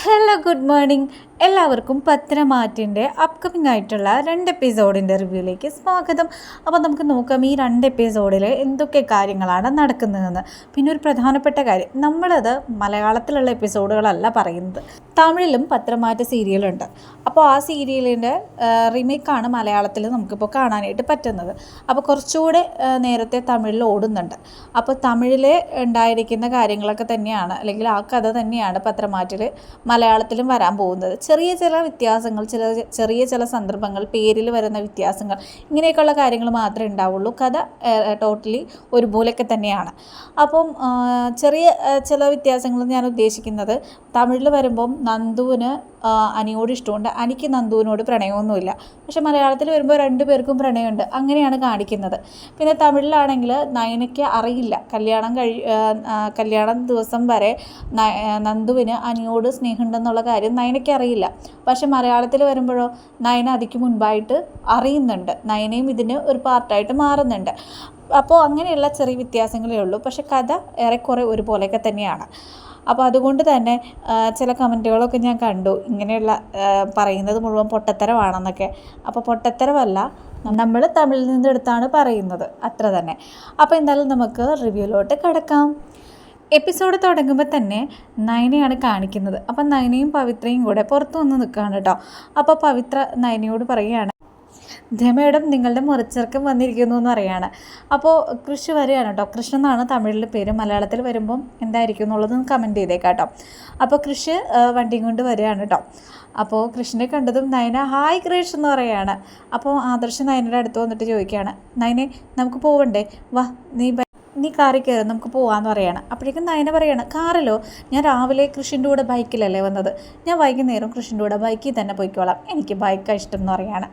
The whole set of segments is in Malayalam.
ഹലോ ഗുഡ് മോർണിംഗ് എല്ലാവർക്കും പത്രമാറ്റിന്റെ അപ്കമിംഗ് ആയിട്ടുള്ള രണ്ട് എപ്പിസോഡിന്റെ റിവ്യൂയിലേക്ക് സ്വാഗതം. അപ്പോൾ നമുക്ക് നോക്കാം ഈ രണ്ട് എപ്പിസോഡിൽ എന്തൊക്കെ കാര്യങ്ങളാണ് നടക്കുന്നതെന്ന്. പിന്നെ ഒരു പ്രധാനപ്പെട്ട കാര്യം നമ്മളത് മലയാളത്തിലുള്ള എപ്പിസോഡുകളല്ല പറയുന്നത്. തമിഴിലും പത്രമാറ്റ സീരിയലുണ്ട് അപ്പോൾ ആ സീരിയലിന്റെ റിമേക്കാണ് മലയാളത്തിൽ നമുക്കിപ്പോൾ കാണാനായിട്ട് പറ്റുന്നത്. അപ്പോൾ കുറച്ചുകൂടെ നേരത്തെ തമിഴിൽ ഓടുന്നുണ്ട്. അപ്പോൾ തമിഴിൽ ഉണ്ടായിരിക്കുന്ന കാര്യങ്ങളൊക്കെ തന്നെയാണ് അല്ലെങ്കിൽ ആ കഥ തന്നെയാണ് പത്രമാറ്റിൽ മലയാളത്തിലും വരാൻ പോകുന്നത്. ചെറിയ ചില വ്യത്യാസങ്ങൾ ചില ചെറിയ ചില സന്ദർഭങ്ങൾ പേരിൽ വരുന്ന വ്യത്യാസങ്ങൾ ഇങ്ങനെയൊക്കെയുള്ള കാര്യങ്ങൾ മാത്രമേ ഉണ്ടാവുള്ളൂ. കഥ ടോട്ടലി ഒരുപോലെയൊക്കെ തന്നെയാണ്. അപ്പം ചെറിയ ചില വ്യത്യാസങ്ങൾ ഞാൻ ഉദ്ദേശിക്കുന്നത് തമിഴിൽ വരുമ്പം നന്ദുവിന് അനിയോട് ഇഷ്ടമുണ്ട്. അനിക്ക് നന്ദുവിനോട് പ്രണയമൊന്നുമില്ല. പക്ഷെ മലയാളത്തിൽ വരുമ്പോൾ രണ്ടു പേർക്കും പ്രണയമുണ്ട്. അങ്ങനെയാണ് കാണിക്കുന്നത്. പിന്നെ തമിഴിലാണെങ്കിൽ നയനയ്ക്ക് അറിയില്ല. കല്യാണം കഴി കല്യാണം ദിവസം വരെ നന്ദുവിന് അനിയോട് സ്നേഹമുണ്ടെന്നുള്ള കാര്യം നയനയ്ക്ക് അറിയില്ല. പക്ഷെ മലയാളത്തിൽ വരുമ്പോഴോ നയന അതിക്ക് മുൻപായിട്ട് അറിയുന്നുണ്ട്. നയനയും ഇതിന് ഒരു പാർട്ടായിട്ട് മാറുന്നുണ്ട്. അപ്പോൾ അങ്ങനെയുള്ള ചെറിയ വ്യത്യാസങ്ങളേ ഉള്ളൂ. പക്ഷെ കഥ ഏറെക്കുറെ ഒരുപോലെയൊക്കെ തന്നെയാണ്. അപ്പോൾ അതുകൊണ്ട് തന്നെ ചില കമന്റുകളൊക്കെ ഞാൻ കണ്ടു. ഇങ്ങനെയുള്ള പറയുന്നത് മുഴുവൻ പൊട്ടത്തരമാണെന്നൊക്കെ. അപ്പോൾ പൊട്ടത്തരമല്ല നമ്മൾ തമിഴിൽ നിന്നെടുത്താണ് പറയുന്നത്. അത്ര തന്നെ. അപ്പോൾ എന്തായാലും നമുക്ക് റിവ്യൂലോട്ട് കിടക്കാം. എപ്പിസോഡ് തുടങ്ങുമ്പോൾ തന്നെ നയനയാണ് കാണിക്കുന്നത്. അപ്പം നയനയും പവിത്രയും കൂടെ പുറത്തു വന്ന് നിൽക്കുകയാണ് കേട്ടോ. അപ്പോൾ പവിത്ര നയനയോട് പറയുകയാണ് "ദേ മേഡം നിങ്ങളുടെ മുറിച്ചിറക്കം വന്നിരിക്കുന്നു എന്ന് പറയാണ് അപ്പോൾ കൃഷി വരികയാണ് കേട്ടോ. കൃഷ്ണ എന്നാണ് തമിഴിൽ പേര്. മലയാളത്തിൽ വരുമ്പം എന്തായിരിക്കും എന്നുള്ളത് കമന്റ് ചെയ്തേക്കാം കേട്ടോ. അപ്പോൾ കൃഷി വണ്ടി വണ്ടിയും കൊണ്ട് വരികയാണ് കേട്ടോ. അപ്പോൾ കൃഷ്ണനെ കണ്ടതും നയന ഹായ് കൃഷ് എന്ന് പറയാണ്. അപ്പോൾ ആദർശ് നയനയുടെ അടുത്ത് വന്നിട്ട് ചോദിക്കുകയാണ് നയനെ നമുക്ക് പോവണ്ടേ? വാ നീ നീ കാറിൽ കയറി നമുക്ക് പോകാമെന്ന് പറയാണ്. അപ്പോഴേക്കും നയന പറയാണ് കാറിലോ? ഞാൻ രാവിലെ കൃഷിന്റെ കൂടെ ബൈക്കിലല്ലേ വന്നത്? ഞാൻ വൈകുന്നേരം കൃഷിന്റെ കൂടെ ബൈക്കിൽ തന്നെ പോയിക്കോളാം. എനിക്ക് ബൈക്കാണ് ഇഷ്ടം എന്ന് പറയാണ്.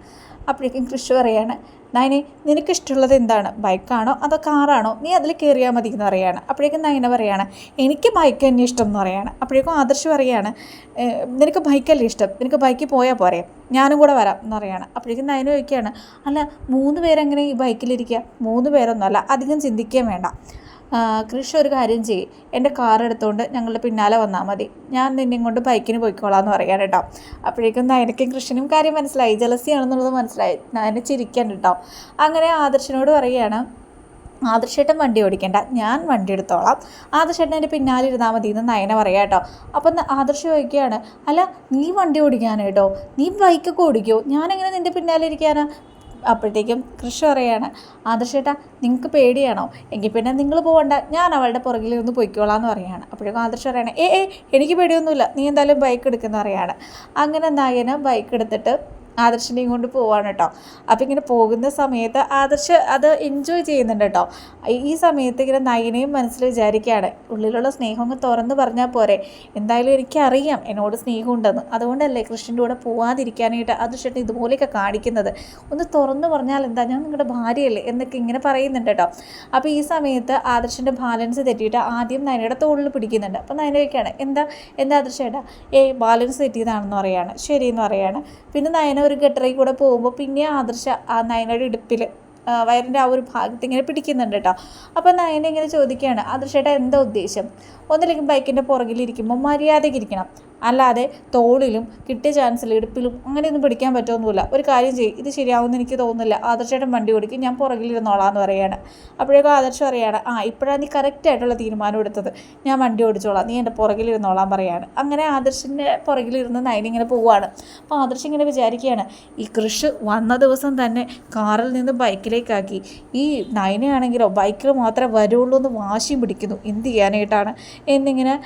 അപ്പോഴേക്കും കൃഷി പറയാണ് നയനെ നിനക്കിഷ്ടമുള്ളത് എന്താണ്? ബൈക്കാണോ അതോ കാറാണോ? നീ അതിൽ കയറിയാൽ മതി എന്ന് പറയാണ്. അപ്പോഴേക്കും നയന പറയാണ് എനിക്ക് ബൈക്ക് തന്നെ ഇഷ്ടം എന്ന് പറയാണ്. അപ്പോഴേക്കും ആദർശ് പറയാണ് നിനക്ക് ബൈക്കല്ലേ ഇഷ്ടം? നിനക്ക് ബൈക്കിൽ പോയാൽ പോരെ ഞാനും കൂടെ വരാം എന്ന് പറയാണ്. അപ്പോഴേക്കും നയന ചോദിക്കുകയാണ് അല്ല മൂന്ന് പേരെങ്ങനെ ഈ ബൈക്കിലിരിക്കുക? മൂന്ന് പേരൊന്നുമല്ല അധികം ചിന്തിക്കുകയും വേണ്ട. കൃഷി ഒരു കാര്യം ചെയ്യും. എന്റെ കാർ എടുത്തുകൊണ്ട് ഞങ്ങളുടെ പിന്നാലെ വന്നാൽ മതി. ഞാൻ നിന്നെയും കൊണ്ട് ബൈക്കിന് പോയിക്കോളാം എന്ന് പറയാൻ കേട്ടോ. അപ്പോഴേക്കും നയനയ്ക്കും കൃഷ്ണനും കാര്യം മനസ്സിലായി. ജലസിയാണെന്നുള്ളത് മനസ്സിലായി. നയന ചിരിക്കാൻ കേട്ടോ. അങ്ങനെ ആദർശനോട് പറയുകയാണ് ആദർശേട്ടൻ വണ്ടി ഓടിക്കേണ്ട. ഞാൻ വണ്ടി എടുത്തോളാം. ആദർശേട്ടൻ എന്റെ പിന്നാലെ ഇരുന്നാൽ മതി എന്ന് നയന പറയാം കേട്ടോ. അപ്പം ആദർശ് ചോദിക്കുകയാണ് അല്ല നീ വണ്ടി ഓടിക്കാനേട്ടോ നീ ബൈക്കൊക്കെ ഓടിക്കോ? ഞാനെങ്ങനെ നിന്റെ പിന്നാലെ ഇരിക്കാനാ? അപ്പോഴത്തേക്കും കൃഷി പറയാണ് ആദർശേട്ടാ നിങ്ങൾക്ക് പേടിയാണോ? എങ്കിൽ പിന്നെ നിങ്ങൾ പോകണ്ട ഞാൻ അവളുടെ പുറകിൽ നിന്ന് പൊയ്ക്കോളാം എന്ന് പറയുകയാണ്. അപ്പോഴേക്കും ആദർശ പറയുകയാണ് ഏ ഏ എനിക്ക് പേടിയൊന്നുമില്ല. നീ എന്തായാലും ബൈക്ക് എടുക്കുന്ന പറയാണ് അങ്ങനെ നായന ബൈക്ക് എടുത്തിട്ട് ആദർശിനെയും കൊണ്ട് പോവാണ് കേട്ടോ അപ്പം ഇങ്ങനെ പോകുന്ന സമയത്ത് ആദർശ് അത് എൻജോയ് ചെയ്യുന്നുണ്ട് കേട്ടോ ഈ- സമയത്ത് ഇങ്ങനെ നയനയും മനസ്സിൽ വിചാരിക്കുകയാണ് ഉള്ളിലുള്ള സ്നേഹം അങ്ങ് തുറന്ന് പറഞ്ഞാൽ പോരെ. എന്തായാലും എനിക്കറിയാം എന്നോട് സ്നേഹമുണ്ടെന്ന്. അതുകൊണ്ടല്ലേ കൃഷ്ണന്റെ കൂടെ പോവാതിരിക്കാനായിട്ട് അത് ചേട്ടൻ ഇതുപോലെയൊക്കെ കാണിക്കുന്നത്. ഒന്ന് തുറന്ന് പറഞ്ഞാൽ എന്താ? ഞാൻ നിങ്ങളുടെ ഭാര്യയല്ലേ എന്നൊക്കെ ഇങ്ങനെ പറയുന്നുണ്ട് കേട്ടോ അപ്പോൾ ഈ സമയത്ത് ആദർശന്റെ ബാലൻസ് തെറ്റിയിട്ട് ആദ്യം നയനയുടെ തോളിൽ പിടിക്കുന്നുണ്ട്. അപ്പോൾ നയനയൊക്കെയാണ് എന്താ? എന്താ ആദർശേട്ടാ ഏ ബാലൻസ് തെറ്റിയതാണെന്ന് പറയാണ് ശരിയെന്ന് പറയാണ്. പിന്നെ നയന ഒരു ഗട്ടറിൽ കൂടെ പോകുമ്പോൾ പിന്നെ ആദർശ ആ നയനയുടെ ഇടുപ്പിൽ വയറിന്റെ ആ ഒരു ഭാഗത്ത് ഇങ്ങനെ പിടിക്കുന്നുണ്ട് കേട്ടോ അപ്പോൾ നയന ഇങ്ങനെ ചോദിക്കുകയാണ് ആദർശേട്ടാ എന്താ ഉദ്ദേശം? ഒന്നില്ലെങ്കിൽ ബൈക്കിന്റെ പുറകിലിരിക്കുമ്പോൾ മര്യാദയ്ക്ക് ഇരിക്കണം. അല്ലാതെ തോളിലും കിട്ടിയ ചാൻസിൽ ഇടുപ്പിലും അങ്ങനെയൊന്നും പിടിക്കാൻ പറ്റുമൊന്നുമില്ല ഒരു കാര്യം ചെയ്യും ഇത് ശരിയാവുമെന്ന് എനിക്ക് തോന്നുന്നില്ല. ആദർശേട്ടൻ വണ്ടി ഓടിക്കും ഞാൻ പുറകിലിരുന്നോളാം എന്ന് പറയാണ്. അപ്പോഴേക്കും ആദർശം അറിയാണ് ആ ഇപ്പോഴാണ് നീ കറക്റ്റായിട്ടുള്ള തീരുമാനം എടുത്തത്. ഞാൻ വണ്ടി ഓടിച്ചോളാം നീ എന്റെ പുറകിലിരുന്നോളാം പറയാണ്. അങ്ങനെ ആദർശിന്റെ പുറകിലിരുന്ന് നയന ഇങ്ങനെ പോവുകയാണ് അപ്പോൾ ആദർശ് ഇങ്ങനെ വിചാരിക്കുകയാണ് ഈ കൃഷ് വന്ന ദിവസം തന്നെ കാറിൽ നിന്ന് ബൈക്കിലേക്കാക്കി. ഈ നയനയാണെങ്കിലോ ബൈക്കിൽ മാത്രമേ വരുള്ളൂ എന്ന് വാശിയും പിടിക്കുന്നു. എന്ത് ചെയ്യാനായിട്ടാണ്? എന്നിങ്ങനെ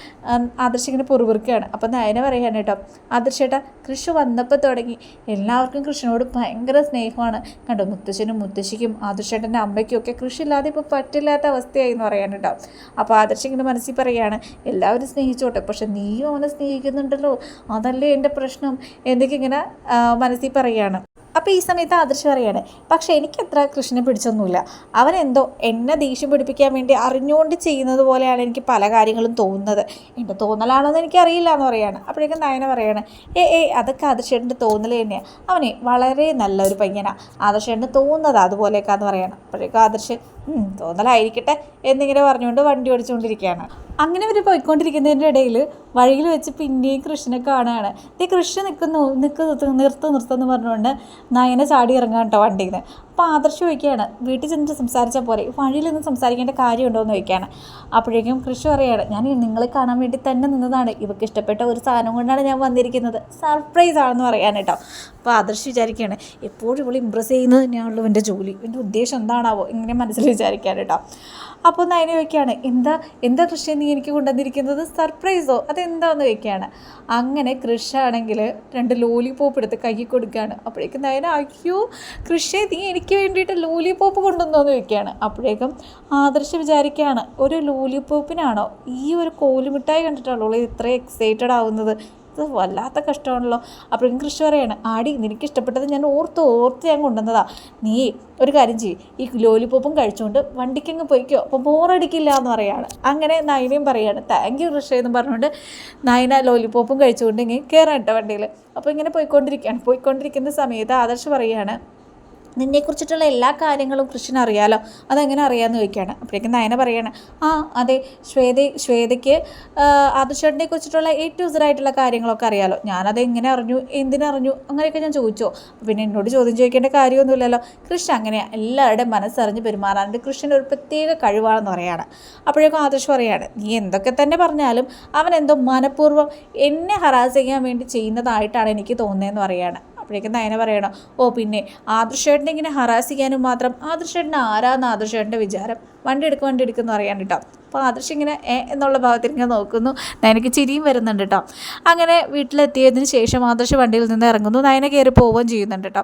ആദർശിങ്ങനെ പൊറുപിറുക്കുകയാണ്. അപ്പം നയന പറയുകയാണ് കേട്ടോ. ആദർശേട്ടാ കൃഷി വന്നപ്പോൾ തുടങ്ങി. എല്ലാവർക്കും കൃഷിനോട് ഭയങ്കര സ്നേഹമാണ്. കണ്ടോ മുത്തശ്ശനും മുത്തശ്ശിക്കും ആദർശേട്ടന്റെ അമ്മയ്ക്കും ഒക്കെ കൃഷി ഇല്ലാതെ ഇപ്പോൾ പറ്റില്ലാത്ത അവസ്ഥയായി എന്ന് പറയാൻ കേട്ടോ. അപ്പോൾ ആദർശ് ഇങ്ങനെ മനസ്സിൽ പറയുകയാണ് എല്ലാവരും സ്നേഹിച്ചോട്ടെ പക്ഷെ നീയും അവനെ സ്നേഹിക്കുന്നുണ്ടല്ലോ. അതല്ലേ എന്റെ പ്രശ്നം? എന്തൊക്കെ ഇങ്ങനെ മനസ്സിൽ പറയുകയാണ്. അപ്പോൾ ഈ സമയത്ത് ആദർശ് പറയാണ് പക്ഷേ എനിക്കത്ര കൃഷ്ണനെ പിടിച്ചൊന്നുമില്ല. അവനെന്തോ എന്നെ ദേഷ്യം പിടിപ്പിക്കാൻ വേണ്ടി അറിഞ്ഞുകൊണ്ട് ചെയ്യുന്നത് പോലെയാണ് എനിക്ക് പല കാര്യങ്ങളും തോന്നുന്നത്. എന്റെ തോന്നലാണോ എന്ന് എനിക്കറിയില്ല എന്ന് പറയാണ്. അപ്പോഴേക്കും നയന പറയാണ് ഏ ഏ അതൊക്കെ ആദർശേട്ടന്റെ തോന്നൽ തന്നെയാണ് അവനെ വളരെ നല്ലൊരു പയ്യനാണ് ആദർശേട്ടന് തോന്നുന്നത് അതുപോലെയൊക്കെയാന്ന് പറയണം. അപ്പോഴേക്കും ആദർശ് തോന്നലായിരിക്കട്ടെ എന്നിങ്ങനെ പറഞ്ഞുകൊണ്ട് വണ്ടി ഓടിച്ചുകൊണ്ടിരിക്കുകയാണ്. അങ്ങനെ അവർ പോയിക്കൊണ്ടിരിക്കുന്നതിന്റെ ഇടയിൽ വഴിയിൽ വെച്ച് പിന്നെയും കൃഷ്ണനെ കാണുകയാണ് ഈ കൃഷ്ണ നിൽക്കുന്നു നിൽക്ക് നിർത്ത് നിർത്തുമെന്ന് പറഞ്ഞുകൊണ്ട് നയനെ ചാടി ഇറങ്ങാൻ കേട്ടോ വണ്ടിയിൽ നിന്ന് അപ്പോൾ ആദർശ് ചോദിക്കുകയാണ് വീട്ടിൽ ചെന്നിട്ട് സംസാരിച്ചാൽ പോരെ? വഴിയിൽ നിന്ന് സംസാരിക്കേണ്ട കാര്യമുണ്ടോ? എന്ന് ചോദിക്കുകയാണ്. അപ്പോഴേക്കും കൃഷി പറയുകയാണ് ഞാൻ നിങ്ങളെ കാണാൻ വേണ്ടി തന്നെ നിന്നതാണ്. ഇവർക്ക് ഇഷ്ടപ്പെട്ട ഒരു സാധനം കൊണ്ടാണ് ഞാൻ വന്നിരിക്കുന്നത്. സർപ്രൈസ് ആണെന്ന് പറയാൻ കേട്ടോ. അപ്പോൾ ആദർശ് വിചാരിക്കുകയാണ് എപ്പോഴും ഇവിടെ ഇമ്പ്രസ് ചെയ്യുന്നത് തന്നെയാണല്ലോ എന്റെ ജോലി. എന്റെ ഉദ്ദേശം എന്താണാവോ? ഇങ്ങനെ മനസ്സിൽ വിചാരിക്കാൻ കേട്ടോ. അപ്പോൾ നയന ചോദിക്കുകയാണ് എന്താ എന്താ കൃഷി നീ എനിക്ക് കൊണ്ടുവന്നിരിക്കുന്നത്? സർപ്രൈസോ അതെന്താന്ന്? ചോദിക്കുകയാണ്. അങ്ങനെ കൃഷി ആണെങ്കിൽ രണ്ട് ലോലിപോപ്പ് എടുത്ത് കൈ കൊടുക്കുകയാണ്. അപ്പോഴേക്കും നയന അയ്യോ കൃഷി നീ എനിക്ക് വേണ്ടിയിട്ട് ലോലിപോപ്പ് കൊണ്ടുവന്നോന്ന് ചോദിക്കുകയാണ്. അപ്പോഴേക്കും ആദർശ് വിചാരിക്കുകയാണ് ഒരു ലോലിപോപ്പിനാണോ ഈ ഒരു കോലുമിഠായി കണ്ടിട്ടാണല്ലോ ഇത്ര എക്സൈറ്റഡ് ആവുന്നത്. ഇത് വല്ലാത്ത കഷ്ടമാണല്ലോ. അപ്പോഴേക്കും കൃഷി പറയാണ് ആടി നിനക്ക് ഇഷ്ടപ്പെട്ടത് ഞാൻ ഓർത്ത് ഓർത്ത് ഞാൻ കൊണ്ടുവന്നതാ. നീ ഒരു കാര്യം ചെയ്യും ഈ ലോലിപോപ്പും കഴിച്ചുകൊണ്ട് വണ്ടിക്കങ്ങ് പോയിക്കോ. അപ്പോൾ ബോറടിക്കില്ല എന്ന് പറയാണ്. അങ്ങനെ നയനയും പറയാണ് താങ്ക് യു കൃഷി എന്ന് പറഞ്ഞുകൊണ്ട് നയന ലോലിപോപ്പും കഴിച്ചുകൊണ്ട് ഇങ്ങനെ കയറാം കേട്ടോ വണ്ടിയിൽ അപ്പോൾ ഇങ്ങനെ പോയിക്കൊണ്ടിരിക്കുകയാണ്. പോയിക്കൊണ്ടിരിക്കുന്ന സമയത്ത് ആദർശ് പറയുകയാണ് നിന്നെക്കുറിച്ചിട്ടുള്ള എല്ലാ കാര്യങ്ങളും കൃഷ്ണൻ അറിയാലോ? അതെങ്ങനെ അറിയാമെന്ന് ചോദിക്കുകയാണ്. അപ്പോഴേക്കും നയന പറയാണ് ആ അതെ ശ്വേത ശ്വേതയ്ക്ക് ആദർശേട്ടനെ കുറിച്ചിട്ടുള്ള എ ടു കാര്യങ്ങളൊക്കെ അറിയാലോ. ഞാനത് എങ്ങനെ അറിഞ്ഞു എന്തിനറിഞ്ഞു? അങ്ങനെയൊക്കെ ഞാൻ ചോദിച്ചോ. പിന്നെ എന്നോട് ചോദ്യം ചോദിക്കേണ്ട കാര്യമൊന്നുമില്ലല്ലോ. കൃഷ്ണൻ അങ്ങനെയാണ് എല്ലാവരുടെയും മനസ്സറിഞ്ഞ് പെരുമാറാനുണ്ട്. കൃഷ്ണൻ ഒരു പ്രത്യേക കഴിവാണെന്ന് പറയാണ്. അപ്പോഴേക്കും ആദർശ് പറയാണ് നീ എന്തൊക്കെ തന്നെ പറഞ്ഞാലും അവൻ എന്തോ മനഃപൂർവം എന്നെ ഹറാസ് ചെയ്യാൻ വേണ്ടി ചെയ്യുന്നതായിട്ടാണ് എനിക്ക് തോന്നുന്നതെന്ന് പറയാണ്. അപ്പോഴേക്കും നയന പറയണം ഓ പിന്നെ ആദർശേട്ടനെ ഇങ്ങനെ ഹറാസ് ചെയ്യാനും മാത്രം ആദർശേട്ടൻ ആരാന്ന് ആദർശേട്ടന്റെ വിചാരം? വണ്ടി എടുക്കും വണ്ടി എടുക്കുമെന്ന് അറിയാൻ കേട്ടോ അപ്പോൾ ആദർശ് ഇങ്ങനെ ഏ എന്നുള്ള ഭാഗത്തിൽ ഇങ്ങനെ നോക്കുന്നു. നയനയ്ക്ക് ചിരിയും വരുന്നുണ്ട് കേട്ടോ അങ്ങനെ വീട്ടിലെത്തിയതിന് ശേഷം ആദർശ് വണ്ടിയിൽ നിന്ന് ഇറങ്ങുന്നു. നയന കയറി പോവുകയും ചെയ്യുന്നുണ്ട് കേട്ടോ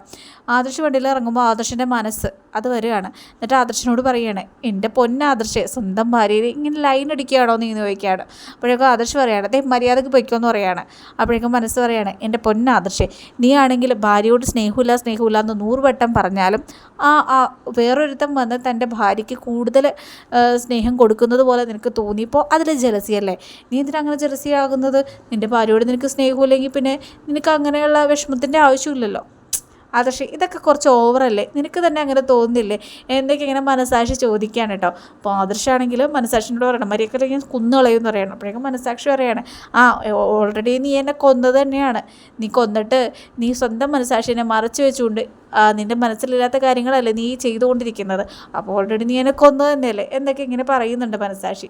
ആദർശ് വണ്ടിയിൽ ഇറങ്ങുമ്പോൾ ആദർശിന്റെ മനസ്സ് അത് വരികയാണ്. എന്നിട്ട് ആദർശിനോട് പറയുകയാണ് എന്റെ പൊന്നാദർശ് സ്വന്തം ഭാര്യയിൽ ഇങ്ങനെ ലൈൻ അടിക്കുകയാണോ നീ എന്ന് ചോദിക്കുകയാണ്. അപ്പോഴേക്കും ആദർശ് പറയുകയാണ് അതേ മര്യാദയ്ക്ക് പൊയ്ക്കോന്ന് പറയുകയാണ് അപ്പോഴേക്കും മനസ്സ് പറയുകയാണ് എന്റെ പൊന്നാദർശ് നീ ആണെങ്കിൽ ഭാര്യയോട് സ്നേഹമില്ല സ്നേഹമില്ല എന്ന് നൂറ് വട്ടം പറഞ്ഞാലും ആ ആ വേറൊരുത്തം വന്ന് തന്റെ ഭാര്യയ്ക്ക് കൂടുതൽ സ്നേഹം കൊടുക്കുന്നത് പോലെ നിനക്ക് തോന്നിയപ്പോൾ അതിൽ ജലസി അല്ലേ? നീ എന്തിനാ അങ്ങനെ ജലസിയാകുന്നത് നിന്റെ ഭാര്യയോട് നിനക്ക് സ്നേഹമില്ലെങ്കിൽ പിന്നെ നിനക്ക് അങ്ങനെയുള്ള വിഷമത്തിന്റെ ആവശ്യമില്ലല്ലോ. ആദർശ് ഇതൊക്കെ കുറച്ച് ഓവറല്ലേ? നിനക്ക് തന്നെ അങ്ങനെ തോന്നുന്നില്ലേ? എന്തൊക്കെ ഇങ്ങനെ മനസാക്ഷി ചോദിക്കുകയാണ് കേട്ടോ അപ്പോൾ ആദർശാണെങ്കിൽ മനസാക്ഷിനോട് പറയണം. മര്യാദ ഞാൻ കുന്നുകളയെന്ന് പറയണം. അപ്പോഴേക്കും മനസാക്ഷി പറയാണ് ആ ഓൾറെഡി നീ എന്നെ കൊന്നത് തന്നെയാണ്. നീ കൊന്നിട്ട് നീ സ്വന്തം മനസാക്ഷിനെ മറച്ചു വെച്ചുകൊണ്ട് നിന്റെ മനസ്സിലില്ലാത്ത കാര്യങ്ങളല്ലേ നീ ചെയ്തുകൊണ്ടിരിക്കുന്നത്? അപ്പോൾ ഓൾറെഡി നീ എന്നെ കൊന്നത് തന്നെയല്ലേ? എന്തൊക്കെ ഇങ്ങനെ പറയുന്നുണ്ട് മനസാക്ഷി.